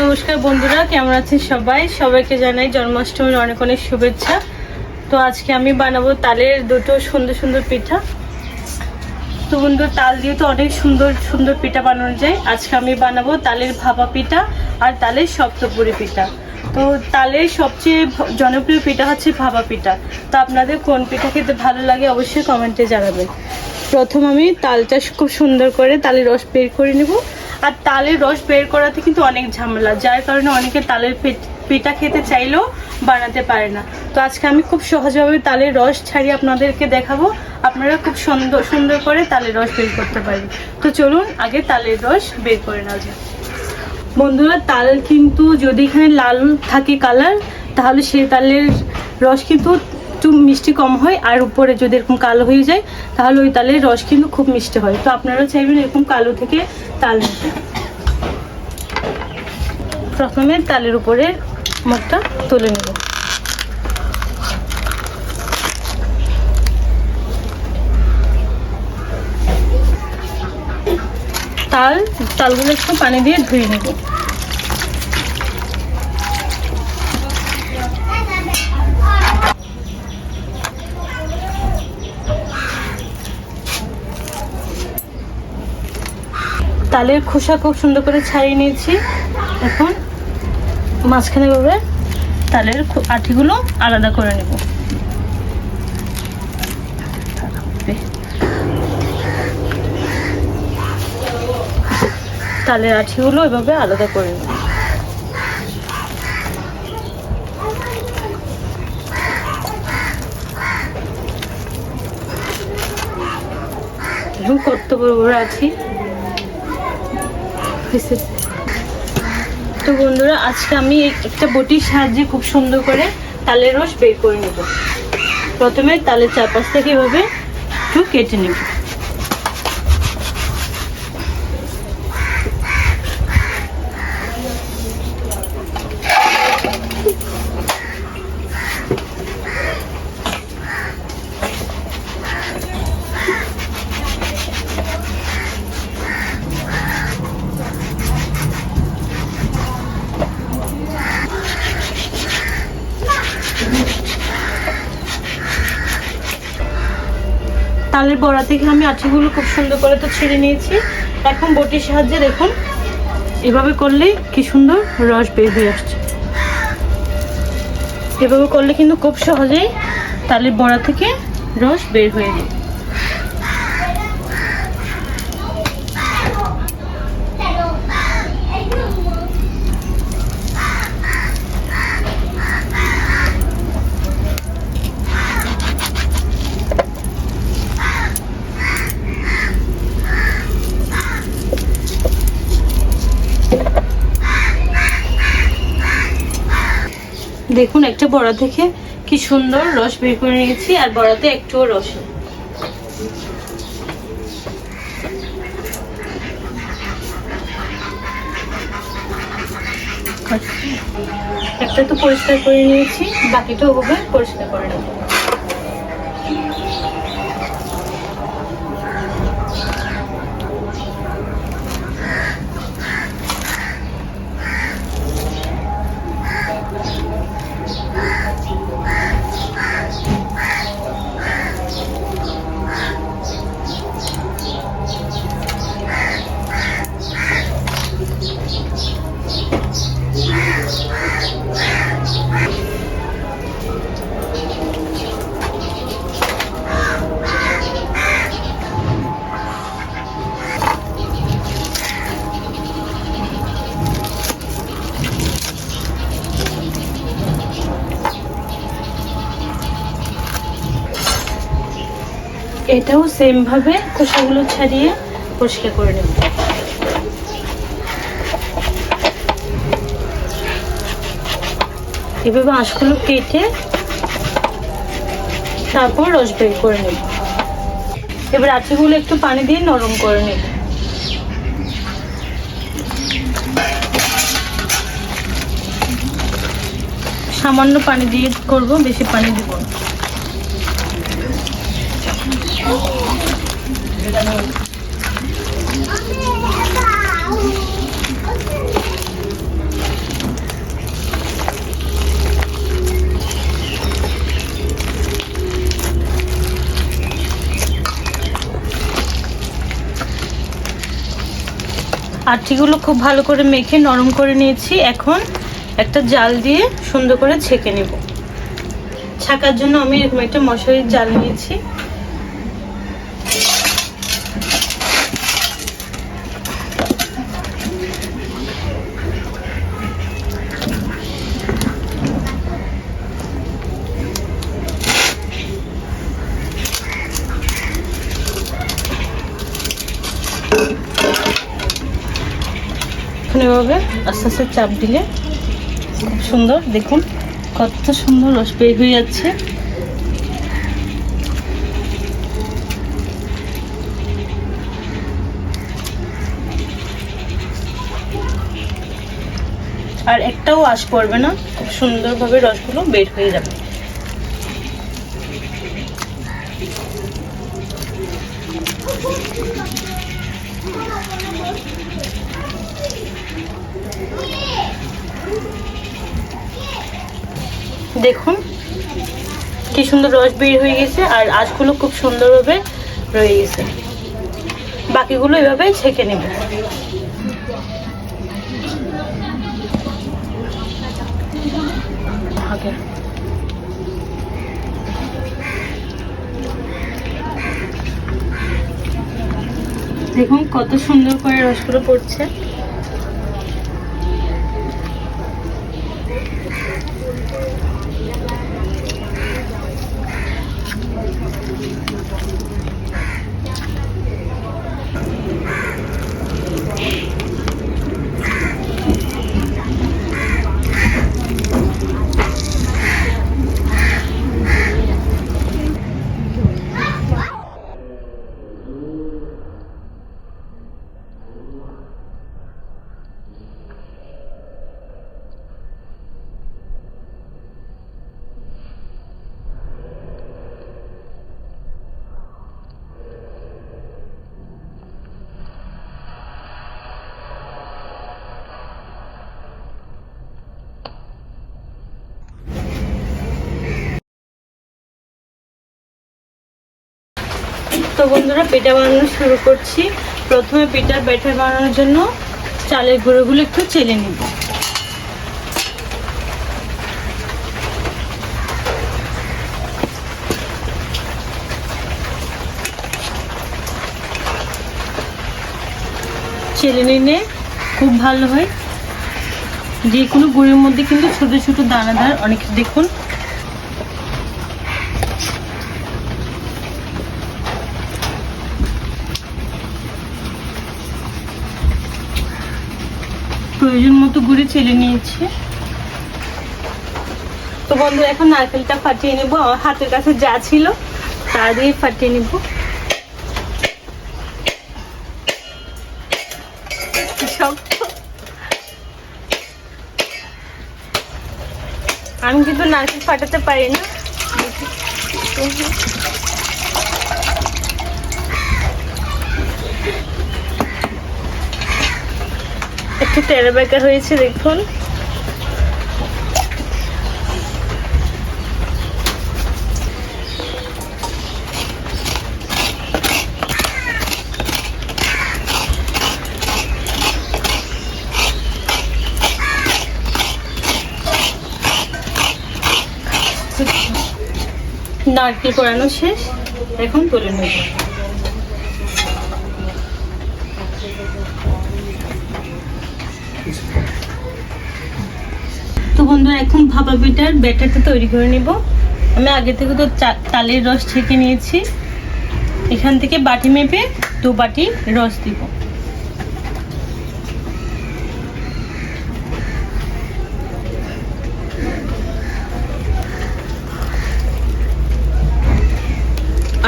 নমস্কার বন্ধুরা, কেমন আছেন সবাই? সবাইকে জানাই জন্মাষ্টমীর অনেক অনেক শুভেচ্ছা। তো আজকে আমি বানাবো তালের দুটো সুন্দর সুন্দর পিঠা। তো বন্ধু তাল দিয়ে তো অনেক সুন্দর সুন্দর পিঠা বানানো যায়। আজকে আমি বানাবো তালের ভাপা পিঠা আর তালের সপ্তপুরি পিঠা। তো তালের সবচেয়ে জনপ্রিয় পিঠা হচ্ছে ভাপা পিঠা। তো আপনাদের কোন পিঠা খেতে ভালো লাগে অবশ্যই কমেন্টে জানাবেন। প্রথম আমি তালটা খুব সুন্দর করে তালের রস বের করে নেব। আর তালের রস বের করাতে কিন্তু অনেক ঝামেলা, যার কারণে অনেকে তালের পিঠ- খেতে চাইলেও বানাতে পারে না। তো আজকে আমি খুব সহজভাবে তালের রস ছাড়িয়ে আপনাদেরকে দেখাবো। আপনারা খুব সুন্দর সুন্দর করে তালের রস বের করতে পারবেন। তো চলুন আগে তালের রস বের করে নেওয়া যাক। বন্ধুরা, তাল কিন্তু যদি এখানে লাল থাকে কালার, তাহলে সেই তালের রস কিন্তু একটু মিষ্টি কম হয় আর উপরে যদি এরকম কালো হয়ে যায়, তাহলে ওই তালের রস কিন্তু খুব মিষ্টি হয়। তো আপনারা চাইবেন এরকম কালো থেকে তাল প্রথমে তালের উপরে মুখটা তুলে নেব। তাল, তালগুলো একটু পানি দিয়ে ধুয়ে নেব। তালের খোসা খুব সুন্দর করে ছাড়িয়ে নিয়েছি। এখন মাঝখানে ভাবে তালের আঠিগুলো আলাদা করে নেব। তালের আঠিগুলো এভাবে আলাদা করে নেব। বড় আছি। হয়েছে। তো বন্ধুরা, আজকে আমি একটা বটির সাহায্যে খুব সুন্দর করে তালের রস বের করে নেব প্রথমে তালের চারপাশ থেকে এভাবে একটু কেটে নেব তালের বড়া থেকে আমি আঠিগুলো খুব সুন্দর করে তো ছেড়ে নিয়েছি। এখন বটির সাহায্যে দেখুন, এভাবে করলে কি সুন্দর রস বের হয়ে আসছে। এভাবে করলে কিন্তু খুব সহজেই তালের বড়া থেকে রস বের হয়ে যায়। দেখুন একটা বড়া থেকে কি সুন্দর রস বের করে নিয়েছি, আর বড়াতে একটুও রস একটা তো পরিষ্কার করে নিয়েছি, বাকিটা ওভাবে পরিষ্কার করে নেব। এটাও সেম ভাবে খোসাগুলো ছাড়িয়ে পরিষ্কার করে নেব। এভাবে আঁশগুলো কেটে তারপর রস বের করে নেব। এবার আটিগুলো একটু পানি দিয়ে নরম করে নেব। সামান্য পানি দিয়ে করব, বেশি পানি দিব না। আটিগুলো খুব ভালো করে মেখে নরম করে নিয়েছি। এখন একটা জাল দিয়ে সুন্দর করে ছেঁকে নেব। ছাকার জন্য আমি এরকম একটা মশারির জাল নিয়েছি। আস্তে আস্তে চাপ দিলে খুব সুন্দর। দেখুন, কত সুন্দর রস বের হয়ে যাচ্ছে। আর একটাও আশ পড়বে না, খুব সুন্দরভাবে রসগুলো বের হয়ে যাবে। দেখুন, কি সুন্দর রস বের হয়ে গেছে আর আঁশগুলো খুব সুন্দরভাবে রয়ে গেছে। বাকিগুলো এভাবে ছেঁকে নেব। দেখুন কত সুন্দর করে রসগুলো পড়ছে। তো বন্ধুরা, পিঠা বানানো শুরু করছি। প্রথমে পিঠার ব্যাটার বানানোর জন্য চালের গুঁড়োগুলো একটু চেলে নিব। চেলে নিলে খুব ভালো হয়। যে কোনো গুঁড়ির মধ্যে কিন্তু ছোট ছোট দানাদার অনেক দেখুন প্রয়োজন মতো গুঁড়ি চেলে নিয়েছি। তো বন্ধু, এখন নারকেলটা ফাটিয়ে নেব। আমার হাতের কাছে যা ছিল, তা দিয়ে ফাটিয়ে নেব। আমি কিন্তু নারকেল ফাটাতে পারি না। একটু টেরা বেঁকা হয়েছে দেখুন। নারকেল করানো শেষ এখন তুলে নেব। তো বন্ধুরা, এখন ভাপা পিঠার ব্যাটারটা তৈরি করে নিব। আমি আগে থেকে তো তালের রস ছেঁকে নিয়েছি। এখান থেকে বাটি মেপে দু বাটি রস দিব।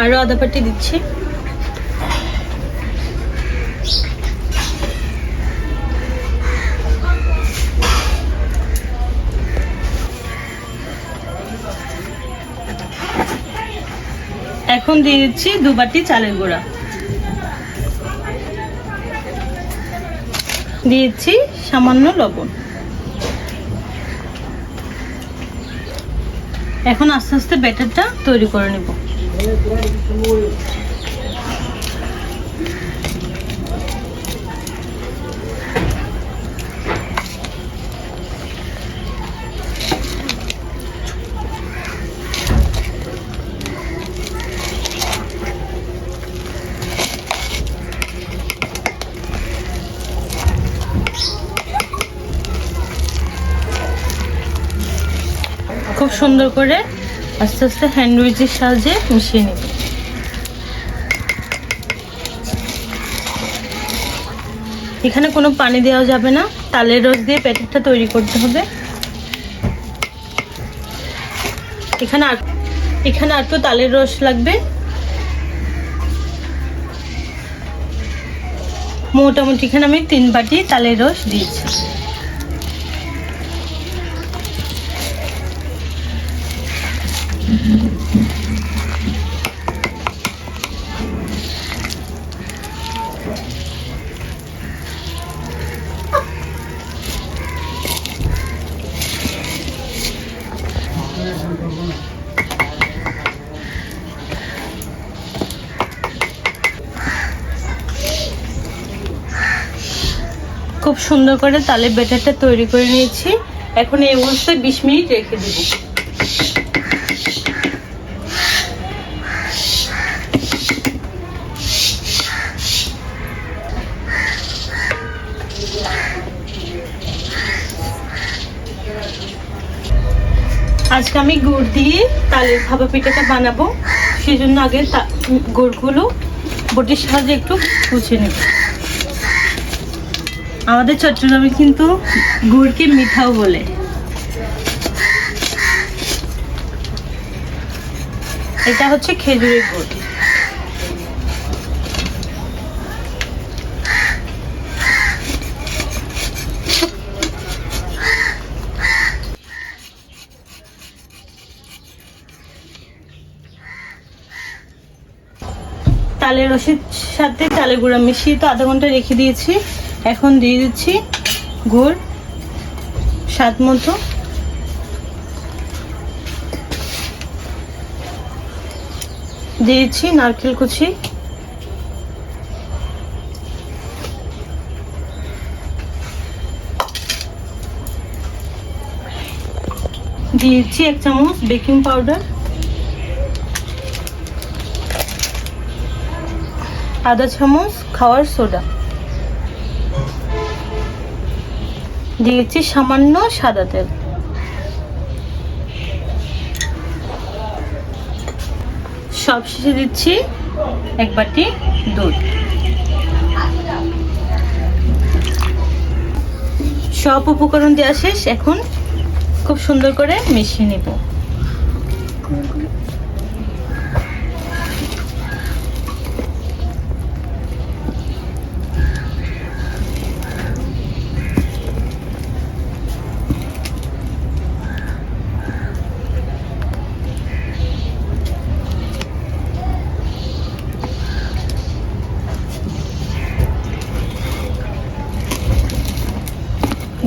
আরও আদা পাটি দিচ্ছি। এখন দিয়ে দিচ্ছি দু বাটি চালের গুঁড়া। দিয়েছি সামান্য লবণ। এখন আস্তে আস্তে ব্যাটারটা তৈরি করে নেব। সুন্দর করে আস্তে আস্তে হ্যান্ড উইচের সাহায্যে মিশিয়ে নিব। এখানে কোনো পানি দেওয়া যাবে না, তালের রস দিয়ে প্যাকেটটা তৈরি করতে হবে। এখানে আর এখানে আর তো তালের রস লাগবে। মোটামুটি এখানে আমি তিন বাটি তালের রস দিয়েছি। খুব সুন্দর করে তালের ব্যাটারটা তৈরি করে নিয়েছি। এখন এই অবস্থায় বিশ মিনিট রেখে দেবো। আজকে আমি গুড় দিয়ে তালের ভাপা পিঠাটা বানাবো। সেই জন্য আগে গুড়গুলো বটির সাহায্যে একটু কুচে নেব। আমাদের চট্টগ্রামে কিন্তু গুড়কে মিঠাও বলে। এটা হচ্ছে খেজুরের গুড়। রসের সাথে চালের গুঁড়া মিশিয়ে তো আধা ঘণ্টা রেখে দিয়েছি। এখন দিয়ে দিচ্ছি গুড়, স্বাদ মতো। দিয়েছি নারকেল কুচি। দিয়েছি এক চামচ বেকিং পাউডার। আধা চামচ, খাওয়ার সোডা। দিয়েছি সামান্য সাদা তেল। সব শেষে দিচ্ছি এক বাটি দুধ। সব উপকরণ দেওয়া শেষ, এখন খুব সুন্দর করে মিশিয়ে নেব।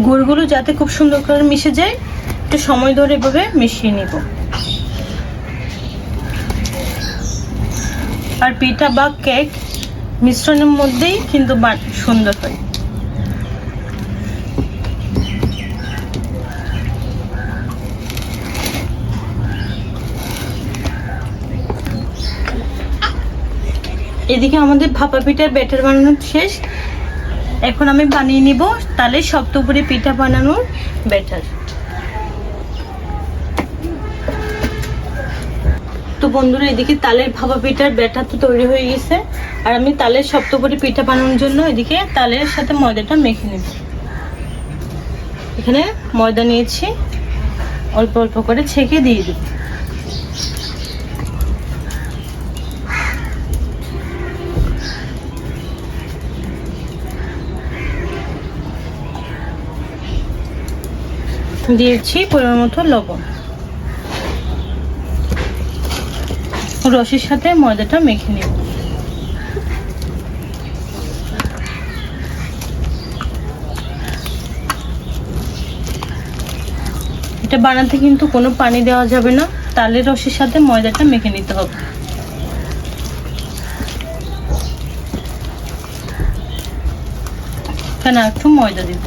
গুড়গুলো যাতে খুব সুন্দর করে মিশে যায়, একটু সময় ধরে এভাবে মিশিয়ে নিব। আর পিঠা বা কেক মিশ্রণের মধ্যেই কিন্তু সুন্দর হয়। এদিকে আমাদের ভাপা পিঠার ব্যাটার বানানো শেষ। এখন আমি বানিয়ে নিব তাহলে সপ্তপুরি পিঠা বানানোর ব্যাটার তো বন্ধুরা, এদিকে তালের ভাপা পিঠার ব্যাটার তো তৈরি হয়ে গেছে। আর আমি তালের সপ্তপুরি পিঠা বানানোর জন্য এদিকে তালের সাথে ময়দাটা মেখে নেব। এখানে ময়দা নিয়েছি, অল্প অল্প করে ছেঁকে দিয়ে দেব। দিয়েছি পরিমাণ মতো লবণ। রসের সাথে ময়দাটা মেখে নেব। এটা বানাতে কিন্তু কোনো পানি দেওয়া যাবে না। তালের রসের সাথে ময়দাটা মেখে নিতে হবে। এখানে একটু ময়দা দিব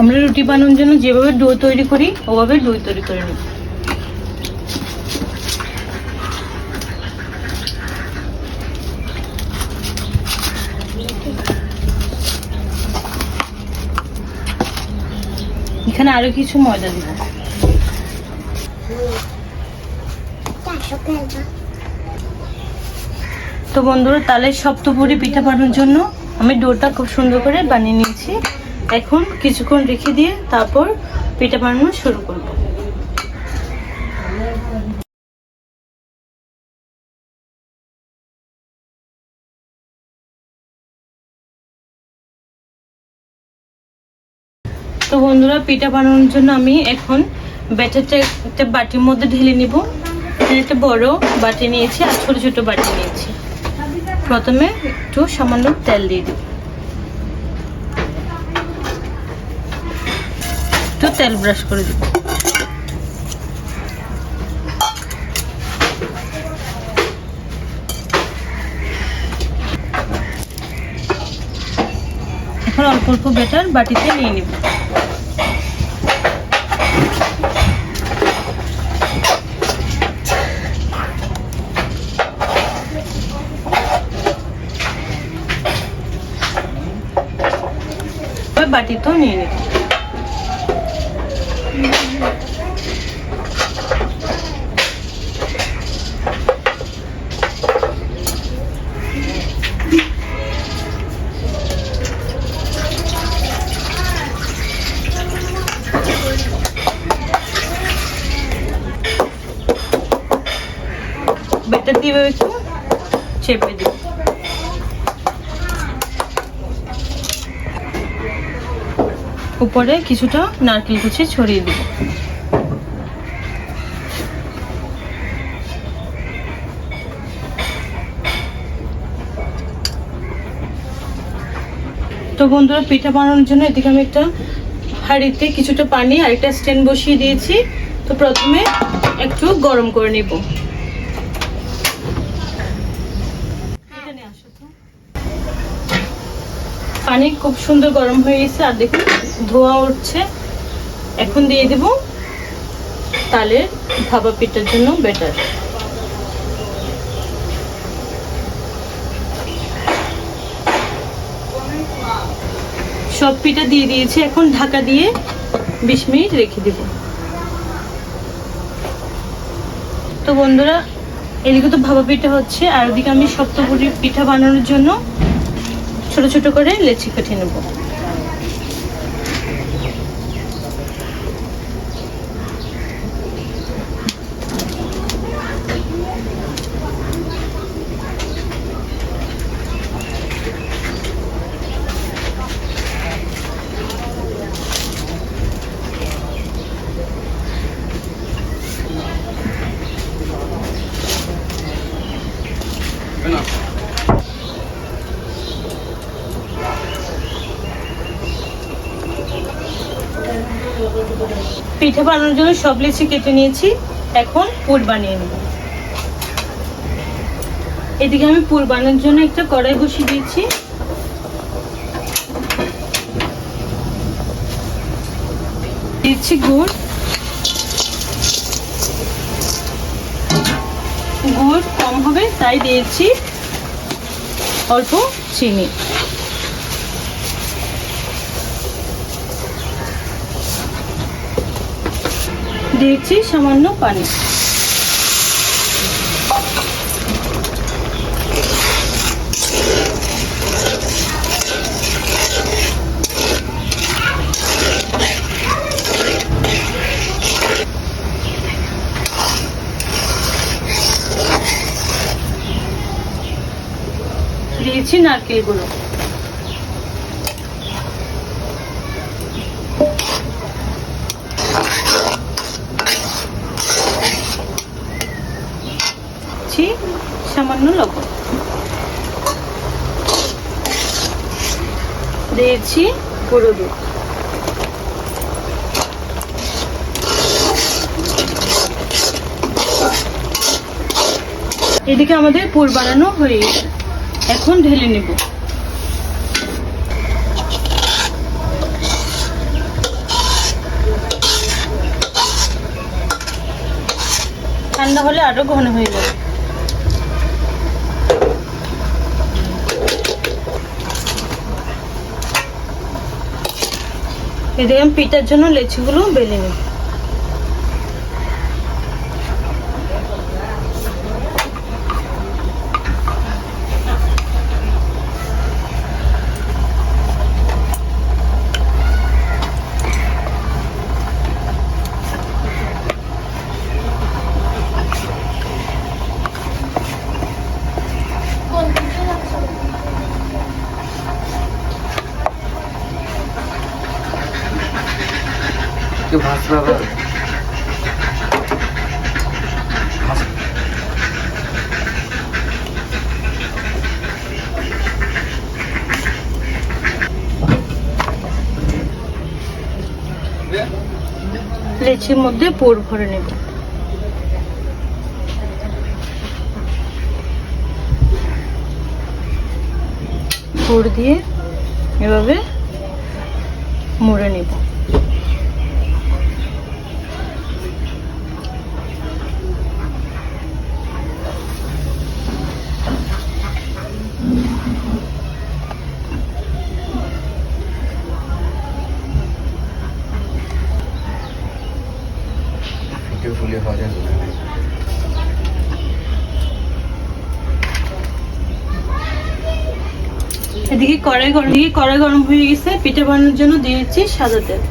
আমরা রুটি বানানোর জন্য যেভাবে ডো তৈরি করি, ওভাবে দই তৈরি করে নিই এখানে আরও কিছু ময়দা দিব। তো বন্ধুরা তালের সপ্তপুরি পিঠা বানানোর জন্য আমি ডোটা খুব সুন্দর করে বানিয়ে নিয়েছি। এখন কিছুক্ষণ রেখে দিয়ে তারপর পিঠা বানানো শুরু করব। তো বন্ধুরা, পিঠা বানানোর জন্য আমি এখন ব্যাটারটা একটা বাটির মধ্যে ঢেলে নিব। একটা বড় বাটি নিয়েছি আর ছোট ছোট বাটি নিয়েছি। প্রথমে একটু সামান্য তেল দিয়ে দিব। একটু তেল ব্রাশ করে দিব। এখন অল্প অল্প বেটার বাটিতে নিয়ে নিব ওই বাটিতেও নিয়ে নিব একটু চেপে দিব উপরে কিছুটা নারকেল কুচি ছড়িয়ে দিব তো বন্ধুরা, পিঠা বানানোর জন্য এদিকে আমি একটা হাঁড়িতে কিছুটা পানি আর একটা স্ট্যান্ড বসিয়ে দিয়েছি। তো প্রথমে একটু গরম করে নিব এখানে আসো তো। পানি খুব সুন্দর গরম হয়ে গেছে, আর দেখুন, ধোয়া উঠছে। এখন দিয়ে দেব তালের ভাপা পিঠার জন্য বেটার সব পিঠা দিয়ে দিয়েছি, এখন ঢাকা দিয়ে বিশ মিনিট রেখে দেব। তো বন্ধুরা, এদিকে তো ভাপা পিঠা হচ্ছে, আর ওদিকে আমি সপ্তপুরি পিঠা বানানোর জন্য ছোট ছোট করে লেচি কেটে নেব। পিঠা বানানোর জন্য সব লেচি কেটে নিয়েছি। এখন পুর বানিয়ে নেব। এদিকে আমি পুর বানানোর জন্য একটা কড়াই বসিয়ে দিয়েছি। দিচ্ছি গুড়। গুড় কম হবে, তাই দিয়েছি অল্প চিনি। দিয়েছি সামান্য পানি। দিয়েছি নারকেল গুঁড়ো লবণ দিয়েছি গুঁড়ো দুধ। এদিকে আমাদের পুর বানানো হয়ে গেছে। এখন ঢেলে নেব। ঠান্ডা হলে আরও ঘন হয়ে যাবে। এদিকে আমি পিঠার জন্য লেচিগুলো বেলে নেব। লেচির মধ্যে পোর ভরে নেব। পোর দিয়ে এভাবে মুড়ে নেব। কড়াই গরম দিয়ে কড়াই গরম হয়ে গেছে, পিঠে বানানোর জন্য দিয়েছি সাদা তেল।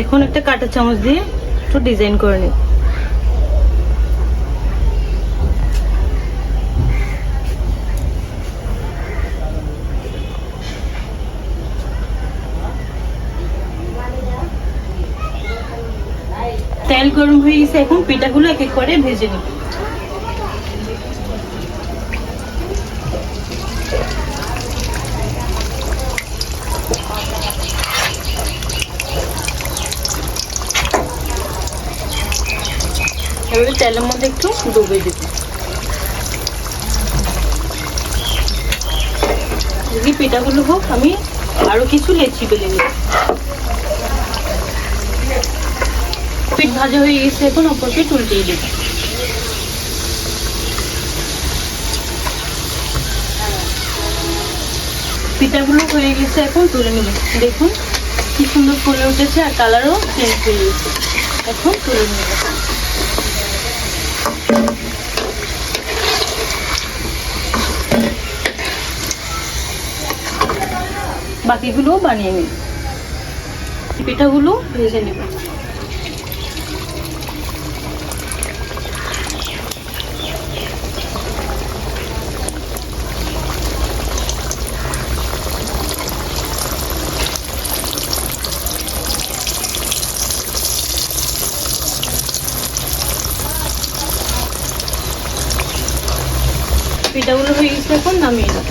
এখন একটা কাঁটা চামচ দিয়ে একটু ডিজাইন করে নিই। গরম হয়ে গেছে, এখন পিঠাগুলো এক এক করে ভেজে নিই এবারে তেলের মধ্যে একটু ডুবে দিব। যদি পিঠাগুলো হোক, আমি আরও কিছু লেচি বেলে নিই পিঠ ভাজা হয়ে গেছে, এখন পিঠ উল্টিয়ে দেব। পিঠাগুলো হয়ে গেছে এখন, তুলে নেব। দেখুন কি সুন্দর ফুলে উঠেছে আর কালারও চেঞ্জ হয়ে গেছে। এখন তুলে নেব। বাকিগুলো বানিয়ে নিই পিঠাগুলো ভেজে নেব। পিঠাগুলো হয়ে গেছে এখন, নামিয়ে নেব।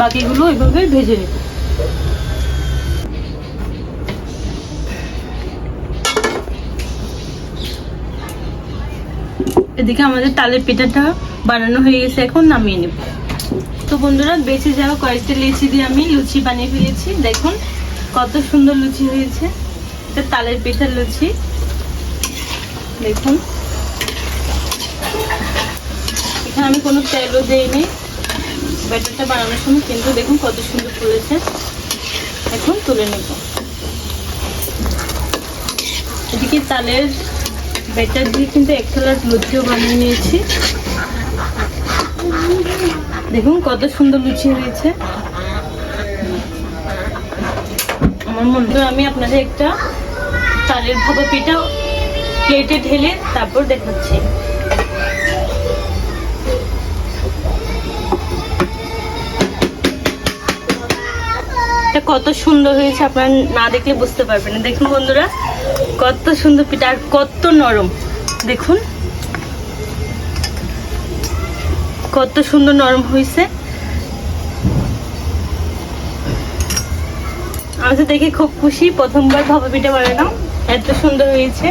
বাকিগুলো এভাবে ভেজে নেব। এদিকে আমাদের তালের পিঠাটা বানানো হয়ে গেছে, এখন নামিয়ে নেব। তো বন্ধুরা বেঁচে যাওয়া কয়েকটা লিচি দিয়ে আমি লুচি বানিয়ে ফেলেছি। দেখুন, কত সুন্দর লুচি হয়েছে। এটা তালের পিঠার লুচি। দেখুন। এখানে আমি কোনো তেলও দিইনি। ব্যাটারটা বানানোর সময় কিন্তু দেখুন কত সুন্দর ফুলেছে এখন তুলে নেব। এদিকে তালের ব্যাটার দিয়ে কিন্তু এক কালার লুচিও বানিয়ে নিয়েছি। দেখুন কত সুন্দর লুচি হয়েছে আমার মধ্যে আমি আপনাদের একটা চালের ভাপা পিঠা প্লেটে ঢেলে তারপর দেখাচ্ছি। কত সুন্দর হয়েছে, আপনারা না দেখলে বুঝতে পারবেন দেখুন বন্ধুরা, কত সুন্দর পিঠা আর কত নরম। দেখুন। কত সুন্দর নরম হয়েছে আমি তো দেখে খুব খুশি, প্রথমবার ভাপা পিঠা বানানো এত সুন্দর হয়েছে।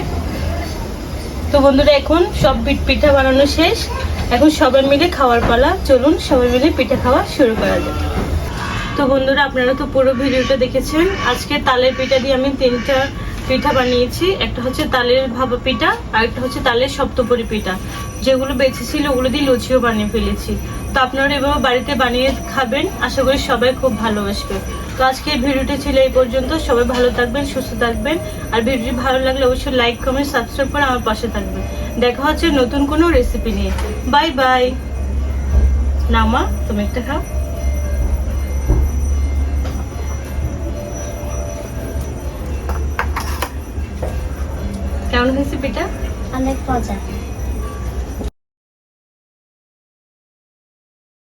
তো বন্ধুরা, এখন সব পিঠ পিঠা বানানো শেষ। এখন সবাই মিলে খাওয়ার পালা, চলুন সবাই মিলে পিঠা খাওয়া শুরু করা যাক। তো বন্ধুরা, আপনারা তো পুরো ভিডিওটা দেখেছেন। আজকে তালের পিঠা দিয়ে আমি তিনটা পিঠা বানিয়েছি। একটা হচ্ছে তালের ভাপা পিঠা, আর একটা হচ্ছে তালের সপ্তপরি পিঠা। যেগুলো বেঁচে ছিল, ওগুলো দিয়ে লুচিও বানিয়ে ফেলেছি। তো আপনারা এভাবে বাড়িতে বানিয়ে খাবেন, আশা করি সবাই খুব ভালোবাসবে। তো আজকে ভিডিওটি ছিল এই পর্যন্ত। সবাই ভালো থাকবেন, সুস্থ থাকবেন। আর ভিডিওটি ভালো লাগলে অবশ্যই লাইক, কমেন্ট, সাবস্ক্রাইব করে আমার পাশে থাকবেন। দেখা হচ্ছে নতুন কোনো রেসিপি নিয়ে। Bye bye. না মা তুমি একটা খাও। কেমন হয়েছে পিঠা? অনেক মজা।